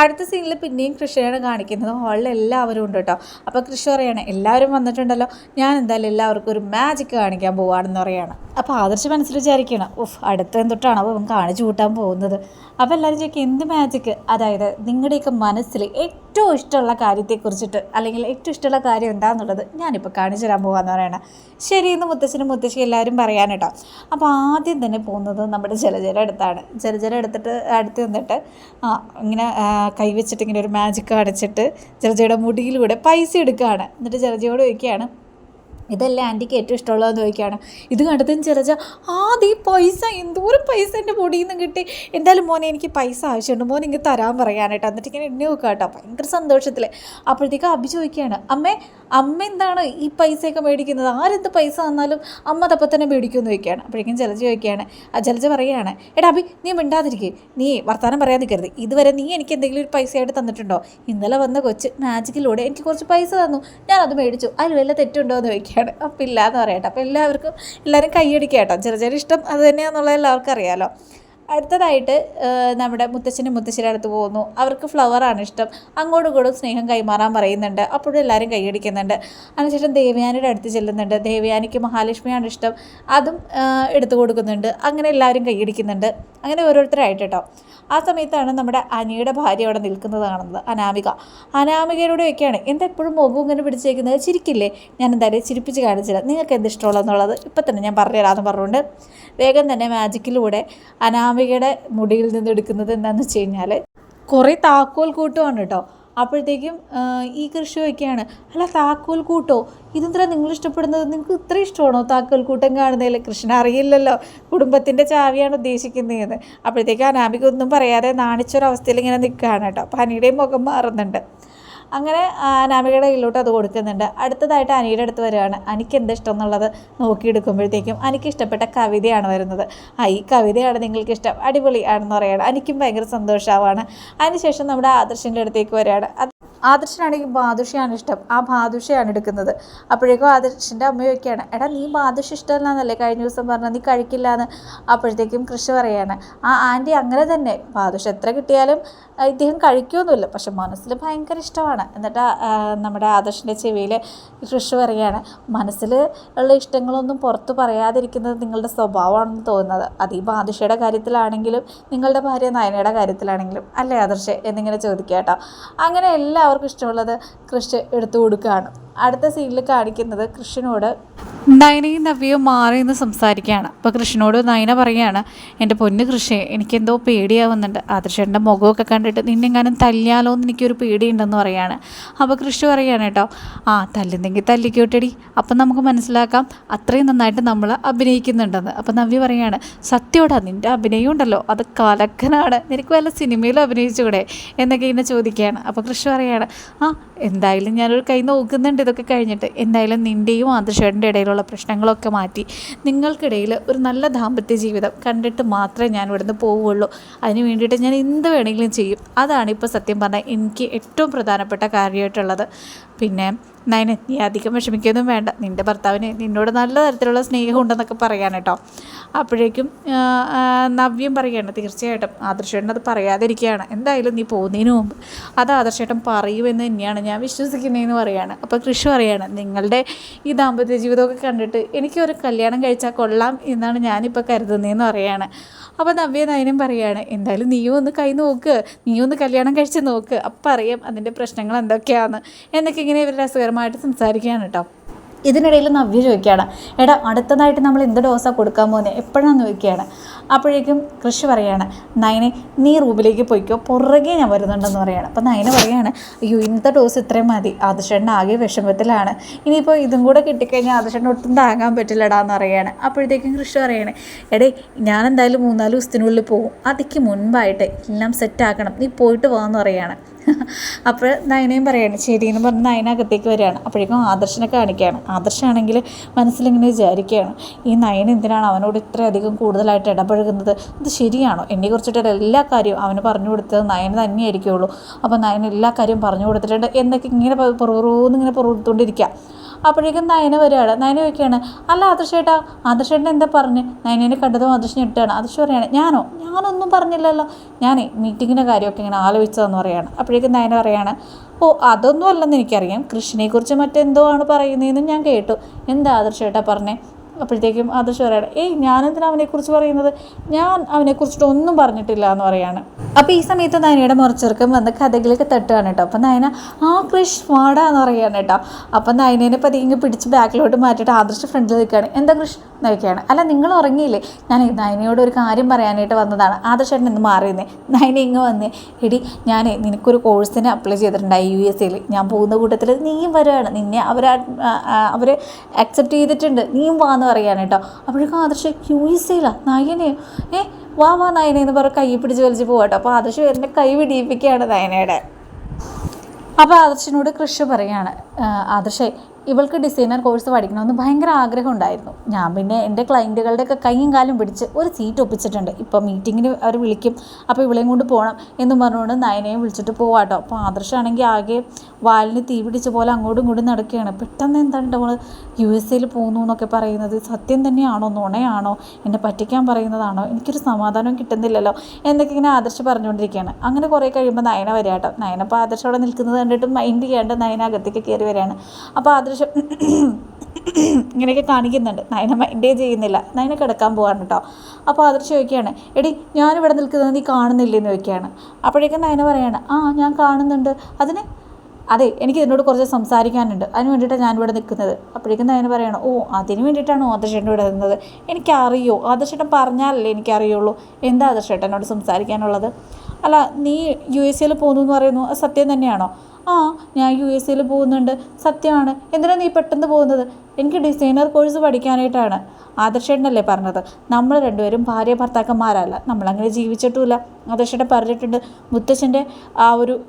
അടുത്ത സീനിൽ പിന്നെയും കൃഷിയാണ് കാണിക്കുന്നത്. ഹാളിൽ എല്ലാവരും ഉണ്ട് കേട്ടോ അപ്പോൾ കൃഷി പറയാണ് എല്ലാവരും വന്നിട്ടുണ്ടല്ലോ. ഞാൻ എന്തായാലും എല്ലാവർക്കും ഒരു മാജിക് കാണിക്കാൻ പോവാണെന്ന് പറയാണ്. അപ്പോൾ ആദർശ് മനസ്സിൽ വിചാരിക്കണം ഉഫ് അടുത്ത എന്തൊട്ടാണ് അവൻ കാണിച്ചു കൂട്ടാൻ പോകുന്നത്. അപ്പോൾ എല്ലാവരും ചോദിക്കും എന്ത് മാജിക് അതായത് നിങ്ങളുടെയൊക്കെ മനസ്സിൽ ഏറ്റവും ഇഷ്ടമുള്ള കാര്യത്തെക്കുറിച്ചിട്ട് അല്ലെങ്കിൽ ഏറ്റവും ഇഷ്ടമുള്ള കാര്യം എന്താണെന്നുള്ളത് ഞാനിപ്പോൾ കാണിച്ചു തരാൻ പോകാമെന്ന് ശരി എന്ന് മുത്തശ്ശനും മുത്തശ്ശി എല്ലാവരും പറയാൻ കേട്ടോ. അപ്പോൾ ആദ്യം തന്നെ പോകുന്നത് നമ്മുടെ ജലജല അടുത്താണ്. ജലജല എടുത്തിട്ട് അടുത്ത് നിന്നിട്ട് ഇങ്ങനെ കൈവച്ചിട്ട് ഇങ്ങനെ ഒരു മാജിക് അടച്ചിട്ട് ജലജയുടെ മുടിയിലൂടെ പൈസ എടുക്കുകയാണ്. എന്നിട്ട് ജലജയോട് ചോദിക്കുകയാണ് ഇതല്ലേ ആന്റിക്ക് ഏറ്റവും ഇഷ്ടമുള്ളതെന്ന് ചോദിക്കുകയാണ്. ഇത് കണ്ടതിന് ചെറിയ ആദ്യം ഈ പൈസ എന്തോരം പൈസ എന്റെ പൊടിയിൽ നിന്ന് കിട്ടി? എന്തായാലും മോനെ എനിക്ക് പൈസ ആവശ്യമുണ്ട്. മോനെ ഇങ്ങനെ തരാൻ പറയാനായിട്ട്. എന്നിട്ട് ഇങ്ങനെ എണ്ണി നോക്കുക കേട്ടോ. ഭയങ്കര സന്തോഷത്തിൽ അപ്പോഴത്തേക്ക് അഭി ചോദിക്കുകയാണ് അമ്മേ അമ്മ എന്താണ് ഈ പൈസയൊക്കെ മേടിക്കുന്നത്? ആരെന്ത് പൈസ തന്നാലും അമ്മ അതപ്പം തന്നെ മേടിക്കുമെന്ന് ചോദിക്കുകയാണ്. അപ്പോഴേക്കും ജലജ ചോദിക്കുകയാണ് ആ ജലജ പറയുകയാണ് എടാ അഭി നീ മിണ്ടാതിരിക്കുക നീ വർത്തമാനം പറയാൻ നിൽക്കരുത് ഇതുവരെ നീ എനിക്ക് എന്തെങ്കിലും ഒരു പൈസയായിട്ട് തന്നിട്ടുണ്ടോ? ഇന്നലെ വന്ന കൊച്ച് മാജിക്കിലൂടെ എനിക്ക് കുറച്ച് പൈസ തന്നു. ഞാനത് മേടിച്ചു. അതിൽ വല്ല തെറ്റുണ്ടോ? എന്ന് ചോദിക്കുകയാണ് അപ്പം ഇല്ല എന്ന് പറയട്ടെ. അപ്പോൾ എല്ലാവർക്കും എല്ലാവരും കൈയടിക്കുക കേട്ടോ. ചെറിയ ചെറിയ ഇഷ്ടം അത് തന്നെയാണെന്നുള്ളത് എല്ലാവർക്കും അറിയാമല്ലോ അടുത്തതായിട്ട് നമ്മുടെ മുത്തച്ഛനും മുത്തശ്ശിയുടെ അടുത്ത് പോകുന്നു. അവർക്ക് ഫ്ലവറാണ് ഇഷ്ടം. അങ്ങോട്ടും ഇങ്ങോട്ടും സ്നേഹം കൈമാറാൻ പറയുന്നുണ്ട്. അപ്പോഴും എല്ലാവരും കൈയടിക്കുന്നുണ്ട് അതിനുശേഷം ദേവയാനിയുടെ അടുത്ത് ചെല്ലുന്നുണ്ട്. ദേവയാനിക്ക് മഹാലക്ഷ്മിയാണ് ഇഷ്ടം. അതും എടുത്തു കൊടുക്കുന്നുണ്ട്. അങ്ങനെ എല്ലാവരും കൈയടിക്കുന്നുണ്ട് അങ്ങനെ ഓരോരുത്തരായിട്ട്. കേട്ടോ ആ സമയത്താണ് നമ്മുടെ അനിയുടെ ഭാര്യ അവിടെ നിൽക്കുന്നത് കാണുന്നത് അനാമിക. അനാമികയിലൂടെയൊക്കെയാണ് എന്താ എപ്പോഴും മുഖം ഇങ്ങനെ പിടിച്ചേക്കുന്നത്? ചിരിക്കില്ലേ? ഞാൻ എന്തായാലും ചിരിപ്പിച്ച് കാണിച്ചില്ല നിങ്ങൾക്ക് എന്ത് ഇഷ്ടമുള്ളതെന്നുള്ളത് ഇപ്പം തന്നെ ഞാൻ പറഞ്ഞുതരാമെന്ന് പറഞ്ഞുകൊണ്ട് വേഗം തന്നെ മാജിക്കിലൂടെ അനാമികയുടെ മുടിയിൽ നിന്ന് എടുക്കുന്നത് എന്താണെന്ന് വെച്ച് കഴിഞ്ഞാൽ കുറേ താക്കോൽ കൂട്ടുമാണ് കേട്ടോ. അപ്പോഴത്തേക്കും ഈ കൃഷി ഒക്കെയാണ് അല്ല താക്കോൽ കൂട്ടോ? ഇതെന്താ നിങ്ങൾ ഇഷ്ടപ്പെടുന്നത്? നിങ്ങൾക്ക് ഇത്ര ഇഷ്ടമാണോ താക്കോൽ കൂട്ടം കാണുന്നതിൽ കൃഷ്ണൻ അറിയില്ലല്ലോ കുടുംബത്തിന്റെ ചാവിയാണ് ഉദ്ദേശിക്കുന്നതെന്ന്. അപ്പോഴത്തേക്കും അനാമിക ഒന്നും പറയാതെ നാണിച്ചൊരവസ്ഥയിൽ ഇങ്ങനെ നിൽക്കുകയാണ് കേട്ടോ. പനിയുടെയും മുഖം മാറുന്നുണ്ട്. അങ്ങനെ അനാമികയുടെ കയ്യിലോട്ട് അത് കൊടുക്കുന്നുണ്ട്. അടുത്തതായിട്ട് അനിയുടെ അടുത്ത് വരികയാണ്. അനിക്ക് എന്താ ഇഷ്ടം എന്നുള്ളത് നോക്കിയെടുക്കുമ്പോഴത്തേക്കും അനിക്ക് ഇഷ്ടപ്പെട്ട കവിതയാണ് വരുന്നത്. ആ ഈ കവിതയാണ് നിങ്ങൾക്ക് ഇഷ്ടം. അടിപൊളി ആണെന്ന് പറയുകയാണ് എനിക്കും ഭയങ്കര സന്തോഷമാവാണ് അതിനുശേഷം നമ്മുടെ ആദർശിന്റെ അടുത്തേക്ക് വരികയാണ്. ആദർശനാണെങ്കിൽ ബാദുഷയാണ് ഇഷ്ടം. ആ ബാദുഷയാണ് എടുക്കുന്നത്. അപ്പോഴേക്കും ആദർശിന്റെ അമ്മയൊക്കെയാണ് എടാ നീ ബാദുഷ ഇഷ്ടമല്ലാന്നല്ലേ കഴിഞ്ഞ ദിവസം പറഞ്ഞാൽ നീ കഴിക്കില്ല എന്ന് അപ്പോഴത്തേക്കും കൃഷി പറയാണ് ആ ആന്റി അങ്ങനെ തന്നെ. ബാദുഷ എത്ര കിട്ടിയാലും ഇദ്ദേഹം കഴിക്കുമൊന്നുമില്ല പക്ഷെ മനസ്സിൽ ഭയങ്കര ഇഷ്ടമാണ്. എന്നിട്ട് നമ്മുടെ ആദർശിന്റെ ചെവിയിൽ കൃഷി പറയുകയാണ് മനസ്സിൽ ഉള്ള ഇഷ്ടങ്ങളൊന്നും പുറത്ത് പറയാതിരിക്കുന്നത് നിങ്ങളുടെ സ്വഭാവമാണെന്ന് തോന്നുന്നത്. അത് ഈ ബാദുഷയുടെ കാര്യത്തിലാണെങ്കിലും നിങ്ങളുടെ ഭാര്യ നയനയുടെ കാര്യത്തിലാണെങ്കിലും. അല്ലേ ആദർശ്? എന്നിങ്ങനെ ചോദിക്കുക കേട്ടോ. അങ്ങനെ എല്ലാവർക്കും ഇഷ്ടമുള്ളത് കൃഷി എടുത്തു കൊടുക്കുകയാണ്. അടുത്ത സീനിൽ കാണിക്കുന്നത് കൃഷ്ണനോട്. നയനയും നവ്യയും മാറി നിന്ന് സംസാരിക്കുകയാണ്. അപ്പോൾ കൃഷ്ണനോട് നയന പറയുകയാണ് എന്റെ പൊന്ന് കൃഷി എനിക്കെന്തോ പേടിയാവുന്നുണ്ട്. ആദർശേന്റെ മുഖമൊക്കെ കണ്ടിട്ട് നിന്നെങ്ങാനും തല്ലിയാലോ എന്ന് എനിക്കൊരു പേടിയുണ്ടെന്ന് പറയാണ്. അപ്പോൾ കൃഷി പറയുകയാണ് കേട്ടോ ആ തല്ലുന്നെങ്കിൽ തല്ലിക്കോട്ടടി. അപ്പം നമുക്ക് മനസ്സിലാക്കാം അത്രയും നന്നായിട്ട് നമ്മൾ അഭിനയിക്കുന്നുണ്ടെന്ന്. അപ്പം നവ്യ പറയുകയാണ് സത്യോടാ നിന്റെ അഭിനയം ഉണ്ടല്ലോ. അത് കലക്കനാണ്. നിനക്ക് വല്ല സിനിമയിലും അഭിനയിച്ചുകൂടെ? എന്നൊക്കെ ഇങ്ങനെ ചോദിക്കുകയാണ്. അപ്പോൾ കൃഷി പറയുകയാണ് ആ എന്തായാലും ഞാനൊരു കൈ നോക്കുന്നുണ്ട്. ഇതൊക്കെ കഴിഞ്ഞിട്ട് എന്തായാലും നിന്റെയും ആദർശേട്ടന്റെ ഇടയിലുള്ള പ്രശ്നങ്ങളൊക്കെ മാറ്റി നിങ്ങൾക്കിടയിൽ ഒരു നല്ല ദാമ്പത്യ ജീവിതം കണ്ടിട്ട് മാത്രമേ ഞാൻ ഇവിടുന്ന് പോവുള്ളൂ അതിന് വേണ്ടിയിട്ട് ഞാൻ എന്ത് വേണമെങ്കിലും ചെയ്യും. അതാണ് ഇപ്പോൾ സത്യം പറഞ്ഞാൽ എനിക്ക് ഏറ്റവും പ്രധാനപ്പെട്ട കാര്യമായിട്ടുള്ളത്. പിന്നെ നയന നീ അധികം വിഷമിക്കൊന്നും വേണ്ട. നിന്റെ ഭർത്താവിന് നിന്നോട് നല്ല തരത്തിലുള്ള സ്നേഹം ഉണ്ടെന്നൊക്കെ പറയാൻ കേട്ടോ. അപ്പോഴേക്കും നവ്യം പറയുകയാണ് തീർച്ചയായിട്ടും ആദർശേട്ടൻ അത് പറയാതിരിക്കുകയാണ്. എന്തായാലും നീ പോകുന്നതിന് മുമ്പ് അത് ആദർശേട്ടൻ പറയുമെന്ന് തന്നെയാണ് ഞാൻ വിശ്വസിക്കുന്നതെന്ന് പറയുകയാണ് അപ്പോൾ കൃഷി പറയുകയാണ് നിങ്ങളുടെ ഈ ദാമ്പത്യ ജീവിതമൊക്കെ കണ്ടിട്ട് എനിക്കൊരു കല്യാണം കഴിച്ചാൽ കൊള്ളാം എന്നാണ് ഞാനിപ്പോൾ കരുതുന്നതെന്ന് പറയുകയാണ് അപ്പോൾ നവ്യ നയനും പറയുകയാണ് എന്തായാലും നീയും ഒന്ന് കൈ നോക്ക്. നീയും ഒന്ന് കല്യാണം കഴിച്ച് നോക്ക്. അപ്പം അറിയാം അതിന്റെ പ്രശ്നങ്ങൾ എന്തൊക്കെയാണ് എന്നൊക്കെ ഇങ്ങനെ ഇവർ രസകരമായിട്ട് സംസാരിക്കുകയാണ് കേട്ടോ ഇതിനിടയിൽ നവ്യ ചോദിക്കുകയാണ് എടാ അടുത്തതായിട്ട് നമ്മൾ എന്ത് ഡോസാണ് കൊടുക്കാൻ പോകുന്നത് എപ്പോഴാണെന്ന് ചോദിക്കുകയാണ്. അപ്പോഴേക്കും കൃഷി പറയാണ് നയനെ നീ റൂമിലേക്ക് പോയിക്കോ പുറകെ ഞാൻ വരുന്നുണ്ടെന്ന് പറയാണ്. അപ്പോൾ നയന പറയാണ് അയ്യോ ഇന്നത്തെ ഡോസ് ഇത്രയും മതി ആദർശേണ്ട ആകെ വിഷമത്തിലാണ്. ഇനിയിപ്പോൾ ഇതും കൂടെ കിട്ടിക്കഴിഞ്ഞാൽ ആദർശേട്ടൻ ഒട്ടും താങ്ങാൻ പറ്റില്ലടാ എന്ന് പറയാണ്. അപ്പോഴത്തേക്കും കൃഷി പറയാണ് എടേ ഞാൻ എന്തായാലും മൂന്നാൽ ദിവസത്തിനുള്ളിൽ പോകും അതിക്ക് മുൻപായിട്ട് എല്ലാം സെറ്റാക്കണം നീ പോയിട്ട് പോകാമെന്ന് പറയാണ്. അപ്പോൾ നയനയും പറയാണ് ശരി എന്ന് പറഞ്ഞ് നയന അകത്തേക്ക് വരികയാണ്. അപ്പോഴേക്കും ആദർശനെ കാണിക്കുകയാണ്. ആദർശാണെങ്കിൽ മനസ്സിലിങ്ങനെ വിചാരിക്കുകയാണ് ഈ നയന എന്തിനാണ് അവനോട് ഇത്രയധികം കൂടുതലായിട്ട് ഇടപഴകുന്നത്? ഇത് ശരിയാണോ? എന്നെ കുറിച്ചിട്ട് എല്ലാ കാര്യവും അവന് പറഞ്ഞു കൊടുത്തത് നയന തന്നെയായിരിക്കുള്ളൂ. അപ്പോൾ നയന എല്ലാ കാര്യവും പറഞ്ഞു കൊടുത്തിട്ടുണ്ട് എന്നൊക്കെ ഇങ്ങനെ പുറകുറൂന്നിങ്ങനെ പുറത്തുകൊണ്ടിരിക്കുക അപ്പോഴേക്കും നയന വരികയാണ്. നയന ചോദിക്കുകയാണ് അല്ല ആദർശേട്ടാ ആദർശേട്ടൻ എന്താ പറഞ്ഞ്? നയനേനെ കണ്ടതും ആദർശം ഇട്ടാണ് ആദർശം പറയാണ് ഞാനോ? ഞാനൊന്നും പറഞ്ഞില്ലല്ലോ. ഞാൻ മീറ്റിങ്ങിന്റെ കാര്യമൊക്കെ ഇങ്ങനെ ആലോചിച്ചതെന്ന് പറയുകയാണ് അപ്പോഴേക്കും നയന പറയാണ് ഓ അതൊന്നും അല്ലെന്ന് എനിക്കറിയാം. കൃഷ്ണനെക്കുറിച്ച് മറ്റെന്തോ ആണ് പറയുന്നതെന്നും ഞാൻ കേട്ടു. എന്താ ആദർശേട്ടാ പറഞ്ഞേ? അപ്പോഴത്തേക്കും ആദർശ് പറയണം ഏയ് ഞാനെന്തിനാ അവനെക്കുറിച്ച് പറയുന്നത്? ഞാൻ അവനെക്കുറിച്ചിട്ട് ഒന്നും പറഞ്ഞിട്ടില്ല എന്ന് പറയാണ്. അപ്പോൾ ഈ സമയത്ത് നയനയുടെ മുറച്ചെറുക്കം വന്ന് കഥകളിലേക്ക് തട്ടുകയാണ് കേട്ടോ. അപ്പം നയന ആ ക്രിഷ് വാടാ എന്ന് പറയാണ് കേട്ടോ. അപ്പം നയനേനെ പതിയെ പിടിച്ച് ബാക്കിലോട്ട് മാറ്റിയിട്ട് ആദർശ് ഫ്രണ്ടിൽ നിൽക്കുകയാണ്. എന്താ കൃഷ് നോക്കിയാണ് അല്ല നിങ്ങൾ ഉറങ്ങിയില്ലേ? ഞാൻ നയനയോട് ഒരു കാര്യം പറയാനായിട്ട് വന്നതാണ്. ആദർശേട്ടൻ ഇന്ന് മാറിയെന്നേ നയന ഇങ്ങ് വന്നേ. എടി ഞാൻ നിനക്കൊരു കോഴ്സിന് അപ്ലൈ ചെയ്തിട്ടുണ്ടായി യു എസ് എയിൽ. ഞാൻ പോകുന്ന കൂട്ടത്തിൽ നീയും വരികയാണ് നിന്നെ അവർ അവർ അക്സെപ്റ്റ് ചെയ്തിട്ടുണ്ട്. നീയും വാന്ന് പറയാണ് കേട്ടോ. അപ്പോഴേക്കും ആദർശ യു എസ് എയിലാണ് നയനെ ഏ വാ വാ നയനെ എന്ന് പറഞ്ഞ് കൈ പിടിച്ച് വലിച്ച് പോകട്ടോ അപ്പോൾ ആദർശ് എന്റെ കൈ പിടിയിപ്പിക്കുകയാണ് നയനയുടെ. അപ്പോൾ ആദർശനോട് കൃഷി പറയാണ് ആദർശേ ഇവൾക്ക് ഡിസൈനർ കോഴ്സ് പഠിക്കണമെന്ന് ഭയങ്കര ആഗ്രഹം ഉണ്ടായിരുന്നു. ഞാൻ പിന്നെ എന്റെ ക്ലയന്റുകളുടെയൊക്കെ കൈയും കാലും പിടിച്ച് ഒരു സീറ്റ് ഒപ്പിച്ചിട്ടുണ്ട്. ഇപ്പോൾ മീറ്റിങ്ങിന് അവർ വിളിക്കും. അപ്പോൾ ഇവളെയും കൊണ്ട് പോകണം എന്ന് പറഞ്ഞുകൊണ്ട് നയനയെ വിളിച്ചിട്ട് പോവാട്ടോ അപ്പോൾ ആദർശമാണെങ്കിൽ ആകെ വാലിന് തീ പിടിച്ച പോലെ അങ്ങോട്ടും ഇങ്ങോട്ടും നടക്കുകയാണ്. പെട്ടെന്ന് എന്താണ് നമ്മൾ യു എസ് എയിൽ പോകുന്നു എന്നൊക്കെ പറയുന്നത് സത്യം തന്നെയാണോ? നുണയാണോ? എന്നെ പറ്റിക്കാൻ പറയുന്നതാണോ? എനിക്കൊരു സമാധാനം കിട്ടുന്നില്ലല്ലോ എന്നൊക്കെ ഇങ്ങനെ ആദർശ് പറഞ്ഞുകൊണ്ടിരിക്കുകയാണ്. അങ്ങനെ കുറേ കഴിയുമ്പോൾ നയന വരാട്ടോ നയന അപ്പോൾ ആദർശം അവിടെ നിൽക്കുന്നത് കണ്ടിട്ട് മൈൻഡ് ചെയ്യാണ്ട് നയന അകത്തേക്ക് കയറി വരികയാണ്. അപ്പോൾ ആദർശ് സദൃശം ഇങ്ങനെയൊക്കെ കാണിക്കുന്നുണ്ട്. നയന മൈൻഡേ ചെയ്യുന്നില്ല. നയന കിടക്കാൻ പോവാണ് കേട്ടോ അപ്പോൾ ആദർശ് ചോദിക്കുകയാണ് എടി ഞാനിവിടെ നിൽക്കുന്നത് നീ കാണുന്നില്ലെന്ന് ചോദിക്കുകയാണ്. അപ്പോഴേക്കും നയന പറയാണ് ആ ഞാൻ കാണുന്നുണ്ട്. അതിന് അതെ എനിക്ക് ഇതിനോട് കുറച്ച് സംസാരിക്കാനുണ്ട്. അതിന് വേണ്ടിയിട്ടാണ് ഞാനിവിടെ നിൽക്കുന്നത്. അപ്പോഴേക്കും നയന പറയണം ഓ അതിന് വേണ്ടിയിട്ടാണോ ആദർശേട്ടൻ ഇവിടെ നിന്നത് എനിക്കറിയോ. ആദർശേട്ടൻ പറഞ്ഞാലല്ലേ എനിക്കറിയുള്ളൂ. എന്താ ആദർശേട്ടനോട് സംസാരിക്കാനുള്ളത്? അല്ല നീ യു എസ് എയിൽ പോകുന്നു എന്ന് പറയുന്നു. സത്യം തന്നെയാണോ? ആ ഞാൻ യു എസ് സിയിൽ പോകുന്നുണ്ട്. സത്യമാണ്. എന്തിനാണ് നീ പെട്ടെന്ന് പോകുന്നത്? എനിക്ക് ഡിസൈനർ കോഴ്സ് പഠിക്കാനായിട്ടാണ്. ആദർശേട്ടനല്ലേ പറഞ്ഞത്? നമ്മൾ രണ്ടുപേരും ഭാര്യ ഭർത്താക്കന്മാരല്ല. നമ്മളങ്ങനെ ജീവിച്ചിട്ടുമില്ല. ആദർശേട്ടൻ പറഞ്ഞിട്ടുണ്ട് മുത്തച്ഛന്റെ ആ ഒരു